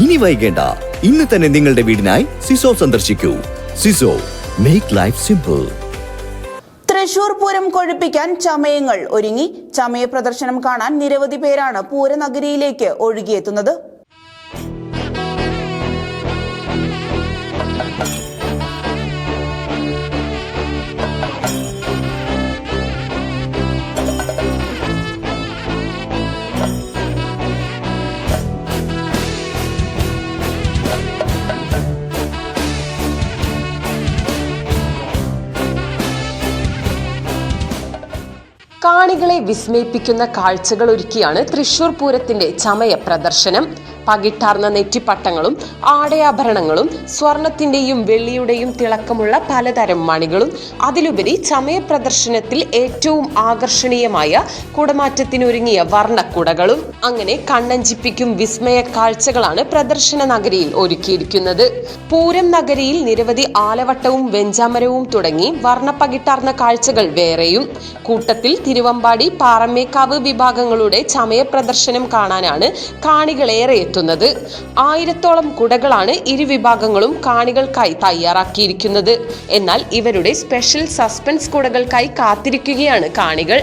ഇനി വൈകേണ്ട. ഇന്ന് തന്നെ നിങ്ങളുടെ വീടിനായി സിസോ സന്ദർശിക്കൂ. Siso make life simple Thrissur Pooram കൊഴുപ്പിക്കാൻ ചമയങ്ങൾ ഒരുങ്ങി. ചമയ പ്രദർശനം കാണാൻ നിരവധി പേരാണ് പൂരനഗരിയിലേക്ക് ഒഴുകിയെത്തുന്നത്. കാണികളെ വിസ്മയിപ്പിക്കുന്ന കാഴ്ചകൾ ഒരുക്കിയാണ് തൃശൂർ പൂരത്തിന്റെ ചമയ പ്രദർശനം. പകിട്ടാർന്ന നെറ്റിപ്പട്ടങ്ങളും ആടയാഭരണങ്ങളും സ്വർണത്തിന്റെയും വെള്ളിയുടെയും തിളക്കമുള്ള പലതരം മണികളും അതിലുപരി ചമയ പ്രദർശനത്തിൽ ഏറ്റവും ആകർഷണീയമായ കുടമാറ്റത്തിനൊരുങ്ങിയ വർണക്കുടകളും. അങ്ങനെ കണ്ണഞ്ചിപ്പിക്കും വിസ്മയ കാഴ്ചകളാണ് പ്രദർശന നഗരിയിൽ ഒരുക്കിയിരിക്കുന്നത്. പൂരം നഗരിയിൽ നിരവധി ആലവട്ടവും വെഞ്ചാമരവും തുടങ്ങി വർണപ്പകിട്ടാർന്ന കാഴ്ചകൾ വേറെയും. കൂട്ടത്തിൽ തിരുവമ്പാടി പാറമേക്കാവ് വിഭാഗങ്ങളുടെ ചമയ പ്രദർശനം കാണാനാണ് കാണികളേറെ എത്തുന്നത്. ആയിരത്തോളം കുടകളാണ് ഇരു വിഭാഗങ്ങളും കാണികൾക്കായി തയ്യാറാക്കിയിരിക്കുന്നത്. എന്നാൽ ഇവരുടെ സ്പെഷ്യൽ സസ്പെൻസ് കുടകൾക്കായി കാത്തിരിക്കുകയാണ് കാണികൾ.